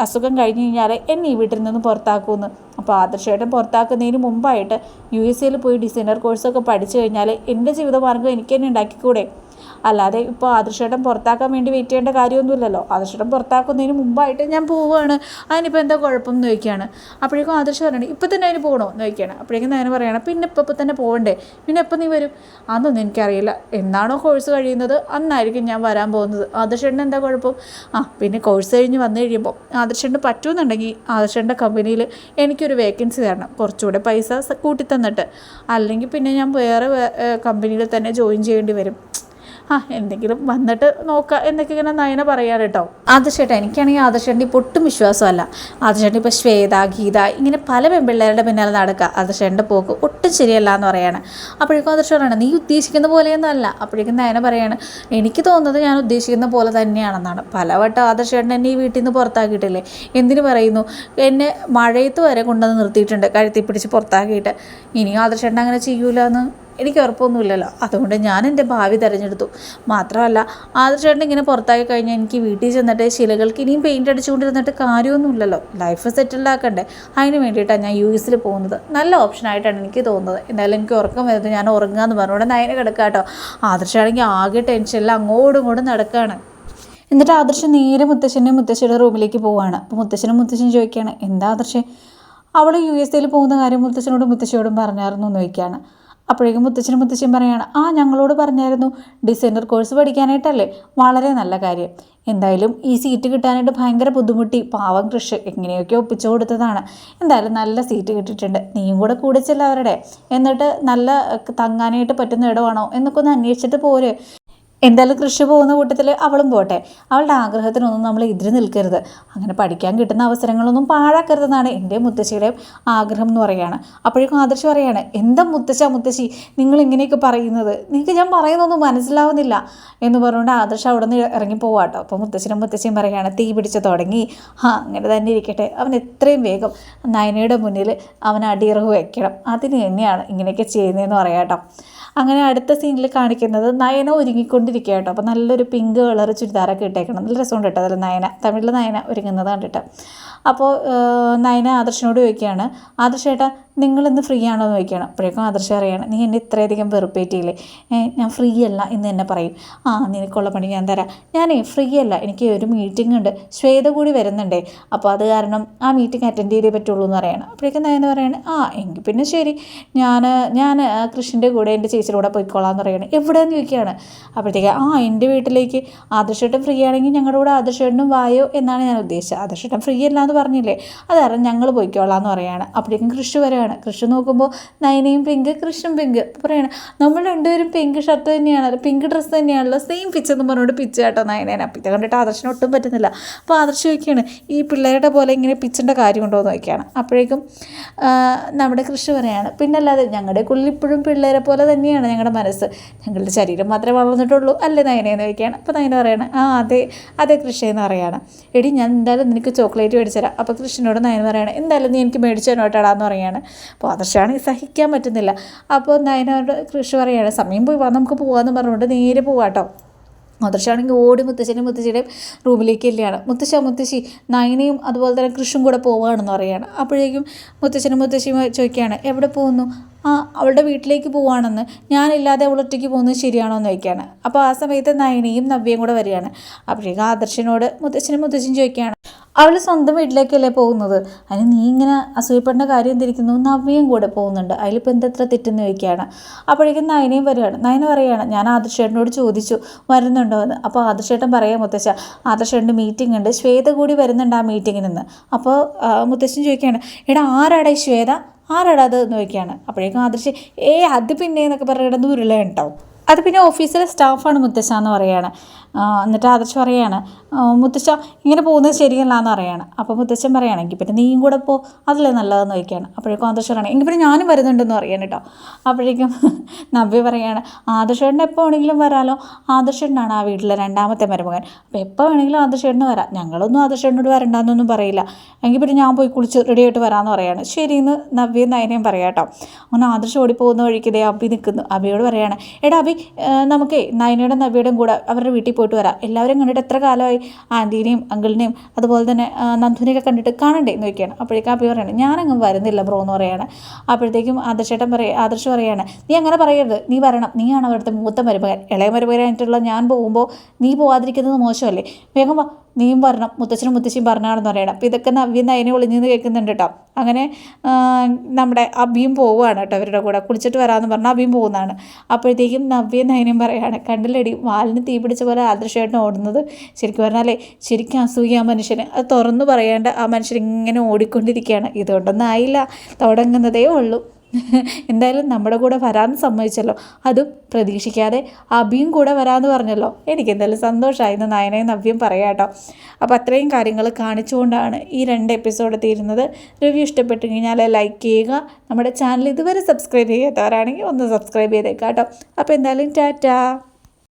അസുഖം കഴിഞ്ഞ് കഴിഞ്ഞാൽ എന്നെ ഈ വീട്ടിൽ നിന്ന് പുറത്താക്കുമെന്ന് അപ്പോൾ ആദർശേട്ടൻ പുറത്താക്കുന്നതിന് മുമ്പായിട്ട് യു എസ് സിയിൽ പോയി ഡിസൈനർ കോഴ്സൊക്കെ പഠിച്ചു കഴിഞ്ഞാൽ എന്റെ ജീവിതമാർഗം എനിക്ക് തന്നെ ഉണ്ടാക്കിക്കൂടെ? അല്ലാതെ ഇപ്പോൾ ആദർശേട്ടൻ പുറത്താക്കാൻ വേണ്ടി വെയിറ്റ് ചെയ്യേണ്ട കാര്യമൊന്നുമില്ലല്ലോ. ആദർശേട്ടൻ പുറത്താക്കുന്നതിന് മുമ്പായിട്ട് ഞാൻ പോവുകയാണ് അതിനിപ്പോൾ എന്താ കുഴപ്പം എന്ന് ചോദിക്കുകയാണ്. അപ്പോഴേക്കും ആദർശം പറയണേ ഇപ്പം തന്നെ അതിന് പോകണോ? എന്ന് ചോദിക്കുകയാണ്. അപ്പോഴേക്കും നേരെ പറയണം പിന്നെ ഇപ്പം തന്നെ പോകണ്ടേ പിന്നെ എപ്പം നീ വരും? അതൊന്നും എനിക്കറിയില്ല. എന്നാണോ കോഴ്സ് കഴിയുന്നത്? അന്നായിരിക്കും ഞാൻ വരാൻ പോകുന്നത്. ആദർശേട്ടൻ എന്താ കുഴപ്പം? ആ പിന്നെ കോഴ്സ് കഴിഞ്ഞ് വന്നു കഴിയുമ്പോൾ ആദർശേട്ടന് പറ്റുമെന്നുണ്ടെങ്കിൽ ആദർശേട്ടന്റെ കമ്പനിയിൽ എനിക്കൊരു വേക്കൻസി തരണം. കുറച്ചുകൂടെ പൈസ കൂട്ടി തന്നിട്ട് അല്ലെങ്കിൽ പിന്നെ ഞാൻ വേറെ കമ്പനിയിൽ തന്നെ ജോയിൻ ചെയ്യേണ്ടി വരും. ആ എന്തെങ്കിലും വന്നിട്ട് നോക്കാം എന്നൊക്കെ ഇങ്ങനെ നയന പറയാൻ കേട്ടോ. ആദർശേട്ടാ എനിക്കാണെങ്കിൽ ആദർശേട്ടന്റെ ഇപ്പോൾ ഒട്ടും വിശ്വാസമല്ല. ആദർശേട്ടൻ ഇപ്പോൾ ശ്വേത ഗീത ഇങ്ങനെ പല പെൺപിള്ളേരുടെ പിന്നാലെ നടക്കുക. ആദർശേട്ടന്റെ പോക്ക് ഒട്ടും ശരിയല്ല എന്ന് പറയാണ്. അപ്പോഴേക്കും ആദർശേട്ടാണ് നീ ഉദ്ദേശിക്കുന്ന പോലെയൊന്നും അല്ല. അപ്പോഴേക്കും നയന പറയാണ് എനിക്ക് തോന്നുന്നത് ഞാൻ ഉദ്ദേശിക്കുന്ന പോലെ തന്നെയാണെന്നാണ്. പലവട്ടം ആദർശേട്ടൻ എന്നെ ഈ വീട്ടിൽ നിന്ന് പുറത്താക്കിയിട്ടില്ലേ? എന്തിനു പറയുന്നു? എന്നെ മഴയത്ത് വരെ കൊണ്ടുവന്ന് നിർത്തിയിട്ടുണ്ട് കഴുത്തി പിടിച്ച് പുറത്താക്കിയിട്ട്. ഇനിയും ആദർശേട്ടൻ അങ്ങനെ ചെയ്യൂല എന്ന് എനിക്ക് ഉറപ്പൊന്നുമില്ലല്ലോ. അതുകൊണ്ട് ഞാൻ എന്റെ ഭാവി തിരഞ്ഞെടുത്തു. മാത്രമല്ല ആദർശേട്ടൻ ഇങ്ങനെ പുറത്താക്കി കഴിഞ്ഞാൽ എനിക്ക് വീട്ടിൽ ചെന്നിട്ട് ശിലകൾക്ക് ഇനിയും പെയിന്റ് അടിച്ചുകൊണ്ടിരുന്നിട്ട് കാര്യമൊന്നുമില്ലല്ലോ. ലൈഫ് സെറ്റിൽഡ് ആക്കണ്ടേ? അതിന് വേണ്ടിയിട്ടാണ് ഞാൻ യു എസിൽ പോകുന്നത്. നല്ല ഓപ്ഷനായിട്ടാണ് എനിക്ക് തോന്നുന്നത്. എന്തായാലും എനിക്ക് ഉറക്കം വരുന്നത് ഞാൻ ഉറങ്ങാമെന്ന് പറഞ്ഞുകൊണ്ട് നയനെ കിടക്കാം കേട്ടോ. ആദർശമാണെങ്കിൽ ആകെ ടെൻഷനിൽ അങ്ങോട്ടും ഇങ്ങോട്ടും നടക്കുകയാണ് എന്നിട്ട് ആദർശം നേരെ മുത്തശ്ശന്റെ മുത്തശ്ശിയുടെ റൂമിലേക്ക് പോവുകയാണ് അപ്പോൾ മുത്തശ്ശനും മുത്തശ്ശനും ചോദിക്കുകയാണ് എന്താ ആദർശ്? അവൾ യു എസ് എയിൽ പോകുന്ന കാര്യം മുത്തശ്ശനോടും മുത്തശ്ശിയോടും പറഞ്ഞായിരുന്നു എന്ന് ചോദിക്കുകയാണ്. അപ്പോഴേക്കും മുത്തച്ഛനും മുത്തശ്ശിയും പറയാണ് ആ ഞങ്ങളോട് പറഞ്ഞായിരുന്നു ഡിസൈനർ കോഴ്സ് പഠിക്കാനായിട്ടല്ലേ? വളരെ നല്ല കാര്യം. എന്തായാലും ഈ സീറ്റ് കിട്ടാനായിട്ട് ഭയങ്കര ബുദ്ധിമുട്ടി. പാവം കൃഷി എങ്ങനെയൊക്കെ ഒപ്പിച്ചു കൊടുത്തതാണ്. എന്തായാലും നല്ല സീറ്റ് കിട്ടിയിട്ടുണ്ട്. നീയും കൂടെ കൂടെ അവരുടെ. എന്നിട്ട് നല്ല തങ്ങാനായിട്ട് പറ്റുന്ന ഇടമാണോ? എന്നൊക്കെ ഒന്ന് അന്വേഷിച്ചിട്ട് പോരെ. എന്തായാലും കൃഷി പോകുന്ന കൂട്ടത്തിൽ അവളും പോട്ടെ. അവളുടെ ആഗ്രഹത്തിനൊന്നും നമ്മൾ എതിര് നിൽക്കരുത്. അങ്ങനെ പഠിക്കാൻ കിട്ടുന്ന അവസരങ്ങളൊന്നും പാഴാക്കരുതെന്നാണ് എന്റെ മുത്തശ്ശിയുടെയും ആഗ്രഹം എന്ന് പറയുകയാണ്. അപ്പോഴേക്കും ആദർശ് പറയുകയാണ് എന്താ മുത്തശ്ശ മുത്തശ്ശി? നിങ്ങൾ ഇങ്ങനെയൊക്കെ പറയുന്നത്. നിങ്ങൾക്ക് ഞാൻ പറയുന്നൊന്നും മനസ്സിലാവുന്നില്ല. എന്ന് പറഞ്ഞുകൊണ്ട് ആദർശ് അവിടെ നിന്ന് ഇറങ്ങി പോവാട്ടോ. അപ്പോൾ മുത്തശ്ശനും മുത്തശ്ശിയും പറയുകയാണ് തീ പിടിച്ച് തുടങ്ങി. ആ അങ്ങനെ തന്നെ ഇരിക്കട്ടെ. അവൻ എത്രയും വേഗം നയനയുടെ മുന്നിൽ അവൻ അടിയറവ് വയ്ക്കണം അതിന് തന്നെയാണ് ഇങ്ങനെയൊക്കെ ചെയ്യുന്നതെന്ന് പറയാം കേട്ടോ അങ്ങനെ അടുത്ത സീനിൽ കാണിക്കുന്നത് നയന ഒരുങ്ങിക്കൊണ്ടിരിക്കുക കേട്ടോ. അപ്പോൾ നല്ലൊരു പിങ്ക് കളർ ചുരിദാറൊക്കെ ഇട്ടേക്കണം. നല്ല രസമുണ്ട് കേട്ടോ അതിൽ നയന. തമിഴിൽ നയന ഒരുങ്ങുന്നത് കണ്ടിട്ട് അപ്പോൾ നയന ആദർശനോട് ചോദിക്കുകയാണ് ആദർശ ഏട്ടാ നിങ്ങളിന്ന് ഫ്രീ ആണോ എന്ന് ചോദിക്കണം അപ്പോഴേക്കും ആദർശ അറിയണം നീ എന്നെ ഇത്രയധികം വെറുപ്പേറ്റിയില്ലേ? ഞാൻ ഫ്രീ അല്ല എന്ന് തന്നെ പറയും. ആ നിനക്കുള്ള പണി ഞാൻ തരാം. ഞാനേ ഫ്രീ അല്ല എനിക്ക് ഒരു മീറ്റിംഗ് ഉണ്ട്. ശ്വേത കൂടി വരുന്നുണ്ടേ. അപ്പോൾ അത് കാരണം ആ മീറ്റിംഗ് അറ്റൻഡ് ചെയ്തേ പറ്റുള്ളൂ എന്ന് പറയണം. അപ്പോഴേക്കും നയന പറയാണ് ആ എങ്കിൽ പിന്നെ ശരി. ഞാൻ ഞാൻ കൃഷിന്റെ കൂടെ എന്റെ ചേച്ചിയുടെ കൂടെ പോയിക്കോളാം എന്ന് പറയണം. എവിടെയെന്ന് ചോദിക്കുകയാണ്? അപ്പോഴത്തേക്ക് ആ എന്റെ വീട്ടിലേക്ക്. ആദർശേട്ടൻ ഫ്രീ ആണെങ്കിൽ ഞങ്ങളുടെ കൂടെ ആദർശേട്ടനും വായോ എന്നാണ് ഞാൻ ഉദ്ദേശിച്ചത്. ആദർശേട്ടൻ ഫ്രീ അല്ല എന്ന് പറഞ്ഞില്ലേ? അത് ഞങ്ങൾ പോയിക്കോളാം എന്ന് പറയാണ്. അപ്പോഴേക്കും കൃഷി വരികയാണ് കൃഷി നോക്കുമ്പോൾ നയനയും പിങ്ക് കൃഷ്ണൻ പിങ്ക്. അപ്പോൾ നമ്മൾ രണ്ടുപേരും പിങ്ക് ഷർട്ട് തന്നെയാണല്ലോ പിങ്ക് ഡ്രസ്സ് തന്നെയാണല്ലോ സെയിം പിച്ച് എന്ന് പറഞ്ഞുകൊണ്ട് പിച്ച് കേട്ടോ നയനേനെ. അപ്പം ഇത് കണ്ടിട്ട് ആദർശന് ഒട്ടും പറ്റുന്നില്ല. അപ്പോൾ ആദർശ് ചോദിക്കുകയാണ് ഈ പിള്ളേരുടെ പോലെ ഇങ്ങനെ പിച്ചിന്റെ കാര്യമുണ്ടോ? എന്ന് നോക്കിയാണ് അപ്പോഴേക്കും നമ്മുടെ കൃഷി പറയാണ് പിന്നല്ലാതെ ഞങ്ങളുടെ ഉള്ളിൽ ഇപ്പോഴും പിള്ളേരെ പോലെ തന്നെയാണ് ഞങ്ങളുടെ മനസ്സ്. ഞങ്ങളുടെ ശരീരം മാത്രമേ വളർന്നിട്ടുള്ളൂ അല്ലേ നയനേന്ന് ചോദിക്കുകയാണ്. അപ്പോൾ നയന പറയാണ് ആ അതെ അതെ കൃഷി എന്ന് പറയുകയാണ് എടി ഞാൻ എന്തായാലും നിനക്ക് ചോക്ലേറ്റ് മേടിച്ചു തരാം. അപ്പോൾ കൃഷ്ണനോട് നയൻ പറയുകയാണ് എന്തായാലും നീ എനിക്ക് മേടിച്ചു തന്നോട്ടാടാന്ന് പറയാണ്. അപ്പോൾ ആദർശാണെങ്കിൽ സഹിക്കാൻ പറ്റുന്നില്ല. അപ്പോൾ നയനോട് കൃഷി പറയുകയാണ് സമയം പോയി വാ നമുക്ക് പോകാമെന്ന് പറഞ്ഞുകൊണ്ട് നേരെ പോവാട്ടോ മുത്തശ്ശാണെങ്കിൽ ഓടി മുത്തശ്ശനും മുത്തശ്ശിയുടെയും റൂമിലേക്ക് ഇല്ലയാണ് മുത്തശ്ശ മുത്തശ്ശി നയനയും അതുപോലെ തന്നെ കൃഷും കൂടെ പോവുകയാണെന്ന് പറയുകയാണ്. അപ്പോഴേക്കും മുത്തശ്ശനും മുത്തശ്ശിയും ചോദിക്കുകയാണ് എവിടെ പോകുന്നു? ആ അവളുടെ വീട്ടിലേക്ക് പോവുകയാണെന്ന് ഞാനില്ലാതെ അവൾ ഒറ്റയ്ക്ക് പോകുന്നത് ശരിയാണോ? എന്ന് ചോദിക്കുകയാണ്. അപ്പോൾ ആ സമയത്ത് നയനയും നവ്യയും കൂടെ വരികയാണ്. അപ്പോഴേക്കും ആദർശനോട് മുത്തശ്ശനും മുത്തശ്ശിയും ചോദിക്കുകയാണ് അവൾ സ്വന്തം വീട്ടിലേക്കല്ലേ പോകുന്നത്? അതിന് നീ ഇങ്ങനെ അസൂയപ്പെടേണ്ട കാര്യം എന്തിരിക്കുന്നു? നവ്യയും കൂടെ പോകുന്നുണ്ട്. അതിലിപ്പോൾ എന്തെത്ര തെറ്റെന്ന് ചോദിക്കുകയാണ്. അപ്പോഴേക്കും നയനയും വരികയാണ്. നയന പറയുകയാണ് ഞാൻ ആദർശേട്ടനോട് ചോദിച്ചു വരുന്നുണ്ടോ എന്ന്. അപ്പോൾ ആദർശേട്ടൻ പറയാം മുത്തശ്ശ ആദർശേട്ടന്റെ മീറ്റിംഗ് ഉണ്ട്. ശ്വേത കൂടി വരുന്നുണ്ട് ആ മീറ്റിങ്ങിൽ നിന്ന്. അപ്പോൾ മുത്തശ്ശൻ ചോദിക്കുകയാണ് എടാ ആരാടാ ഈ ശ്വേത? ആരാടാ അത്? എന്ന് ചോദിക്കുകയാണ്. അപ്പോഴേക്കും ആദർശ് ഏ അത് പിന്നെ എന്നൊക്കെ പറഞ്ഞിടുന്ന ഉരുളയുണ്ടാവും അത് പിന്നെ ഓഫീസിലെ സ്റ്റാഫാണ് മുത്തശ്ശ എന്ന് പറയുകയാണ്. എന്നിട്ട് ആദർശ് പറയാണ് മുത്തശ്ശ ഇങ്ങനെ പോകുന്നത് ശരിയല്ല എന്ന് അറിയാണ് അപ്പോൾ മുത്തശ്ശൻ പറയുകയാണെങ്കിൽ പിന്നെ നീയും കൂടെ പോ അതല്ലേ നല്ലതെന്ന് ചോദിക്കുകയാണ്. അപ്പോഴേക്കും ആദർശ് പറയണം എങ്കിൽ പിന്നെ ഞാനും വരുന്നുണ്ടെന്ന് പറയാണ് കേട്ടോ അപ്പോഴേക്കും നവ്യ പറയാണ് ആദർശേട്ടൻ എപ്പോൾ വേണമെങ്കിലും വരാലോ. ആദർശേട്ടനാണ് ആ വീട്ടിലെ രണ്ടാമത്തെ മരുമകൻ. അപ്പോൾ എപ്പോൾ വേണമെങ്കിലും ആദർശേട്ടന് വരാം. ഞങ്ങളൊന്നും ആദർശേട്ടനോട് വരണ്ടെന്നൊന്നും പറയില്ല. എങ്കിൽ പിന്നെ ഞാൻ പോയി കുളിച്ച് റെഡി ആയിട്ട് വരാമെന്ന് പറയാണ്. ശരിയെന്ന് നവ്യയും നയനയും പറയാം കേട്ടോ അങ്ങനെ ആദർശം ഓടി പോകുന്ന വഴിക്ക് ഇതേ അബി നിൽക്കുന്നു അബിയോട് പറയാണ് എടാ അബി നമുക്കേ നയനയുടെ നവ്യയുടെയും കൂടെ അവരുടെ വീട്ടിൽ പോയിട്ട് വരാം. എല്ലാവരും കണ്ടിട്ട് എത്ര കാലമായി ആന്റീനെയും അങ്കിളിനെയും അതുപോലെ തന്നെ നന്ദുവിനെയൊക്കെ കണ്ടിട്ട് കാണണ്ടേ എന്ന് ചോദിക്കുകയാണ്. അപ്പോഴേക്കും അപ്പി പറയണം ഞാനങ്ങ് വരുന്നില്ല ബ്രോ എന്ന് പറയുകയാണ് അപ്പോഴത്തേക്കും ആദർശേട്ടൻ പറയുക ആദർശ് പറയാണ് നീ അങ്ങനെ പറയരുത്. നീ വരണം. നീയാണ് അവിടുത്തെ മൂത്ത മരുമകൻ. ഇളയ മരുമകനായിട്ടുള്ള ഞാൻ പോകുമ്പോൾ നീ പോവാതിരിക്കുന്നത് മോശമല്ലേ? വേഗം നീയും വരണം മുത്തച്ഛനും മുത്തശ്ശിയും പറഞ്ഞാണെന്ന് പറയണം. അപ്പോൾ ഇതൊക്കെ നവ്യ നയനെ ഒളിഞ്ഞെന്ന് കേൾക്കുന്നുണ്ട് കേട്ടോ. അങ്ങനെ നമ്മുടെ അബിയും പോവുകയാണ് കേട്ടോ അവരുടെ കൂടെ. കുളിച്ചിട്ട് വരാമെന്ന് പറഞ്ഞാൽ അബിയും പോകുന്നതാണ്. അപ്പോഴത്തേക്കും നവ്യ നയനയും പറയുകയാണ് കണ്ടില്ലടി വാലിന് തീ പിടിച്ച പോലെ ആദർശമായിട്ട് ഓടുന്നത്. ശരിക്കും പറഞ്ഞാലേ ശരിക്കും അസൂയ ആ മനുഷ്യന്. അത് തുറന്നു പറയാണ്ട് ആ മനുഷ്യൻ ഇങ്ങനെ ഓടിക്കൊണ്ടിരിക്കുകയാണ്. ഇതുകൊണ്ടൊന്നും ആയില്ല. തുടങ്ങുന്നതേ ഉള്ളൂ. എന്തായാലും നമ്മുടെ കൂടെ വരാമെന്ന് സമ്മതിച്ചല്ലോ. അതും പ്രതീക്ഷിക്കാതെ അബിയും കൂടെ വരാമെന്ന് പറഞ്ഞല്ലോ. എനിക്ക് എന്തായാലും സന്തോഷമായി എന്ന് നയനയും നവ്യം പറയാം കേട്ടോ. അപ്പോൾ അത്രയും കാര്യങ്ങൾ കാണിച്ചുകൊണ്ടാണ് ഈ രണ്ട് എപ്പിസോഡ് തീരുന്നത് റിവ്യൂ ഇഷ്ടപ്പെട്ടു കഴിഞ്ഞാൽ ലൈക്ക് ചെയ്യുക. നമ്മുടെ ചാനൽ ഇതുവരെ സബ്സ്ക്രൈബ് ചെയ്യാത്തവരാണെങ്കിൽ ഒന്ന് സബ്സ്ക്രൈബ് ചെയ്തേക്കാം കേട്ടോ. അപ്പോൾ എന്തായാലും ടാറ്റാ.